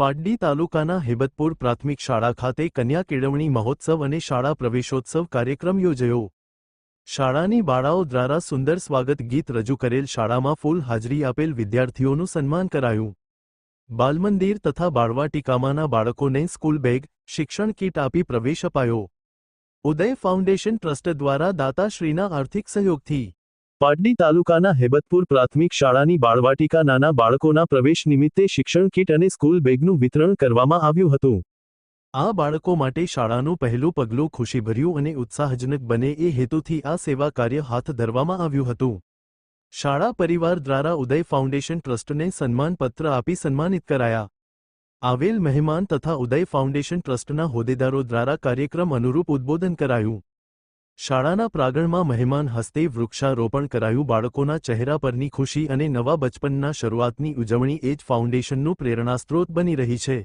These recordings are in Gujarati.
પાટડી તાલુકાના હેબતપુર પ્રાથમિક શાળા ખાતે કન્યા કેળવણી મહોત્સવ અને શાળા પ્રવેશોત્સવ કાર્યક્રમ યોજાયો. શાળાની બાળાઓ દ્વારા સુંદર સ્વાગત ગીત રજૂ કરેલ શાળામાં ફૂલ હાજરી આપેલ વિદ્યાર્થીઓનું સન્માન કરાયું. બાલમંદિર તથા બાળવાટિકામાંના બાળકોને સ્કૂલ બેગ, શિક્ષણ કીટ આપી પ્રવેશ અપાયો. ઉદય ફાઉન્ડેશન ટ્રસ્ટ દ્વારા દાતાશ્રીના આર્થિક સહયોગથી પાટડી તાલુકાના હેબતપુર પ્રાથમિક શાળાની બાળવાટિકા નાના બાળકોના પ્રવેશ નિમિત્તે શિક્ષણ કીટ અને સ્કૂલ બેગનું વિતરણ કરવામાં આવ્યું હતું. આ બાળકો માટે શાળાનું પહેલું પગલું ખુશીભર્યું અને ઉત્સાહજનક બને એ હેતુથી આ સેવા કાર્ય હાથ ધરવામાં આવ્યું હતું. શાળા પરિવાર દ્વારા ઉદય ફાઉન્ડેશન ટ્રસ્ટને સન્માનપત્ર આપી સન્માનિત કરાયા. આવેલ મહેમાન તથા ઉદય ફાઉન્ડેશન ટ્રસ્ટના હોદ્દેદારો દ્વારા કાર્યક્રમ અનુરૂપ ઉદ્બોધન કરાયું. શાળાના પ્રાંગણમાં મહેમાન હસ્તે વૃક્ષારોપણ કરાયું. બાળકોના ચહેરા પરની ખુશી અને નવા બચપનના શરૂઆતની ઉજવણી એ જ ફાઉન્ડેશનનું પ્રેરણાસ્ત્રોત બની રહી છે.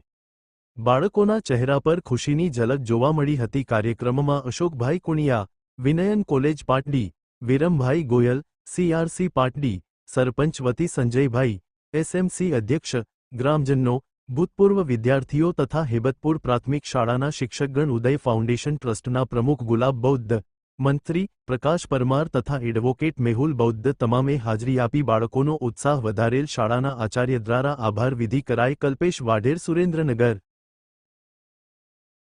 બાળકોના ચહેરા પર ખુશીની ઝલક જોવા મળી હતી. કાર્યક્રમમાં અશોકભાઈ કુણિયા, વિનયન કોલેજ પાટડી, વિરમભાઈ ગોયલ સીઆરસી પાટડી, સરપંચ વતી સંજયભાઈ એસએમસી અધ્યક્ષ, ગ્રામજનો, ભૂતપૂર્વ વિદ્યાર્થીઓ તથા હેબતપુર પ્રાથમિક શાળાના શિક્ષકગણ ઉદય ફાઉન્ડેશન ટ્રસ્ટના પ્રમુખ ગુલાબ બૌદ્ધ મંત્રી, પ્રકાશ પરમાર તથા એડવોકેટ મેહુલ બૌદ્ધ તમામે હાજરી આપી બાળકોનો ઉત્સાહ વધારેલ શાળાના આચાર્ય દ્વારા આભાર વિધિ કરાઈ કલ્પેશ વાઢેર સુરેન્દ્રનગર.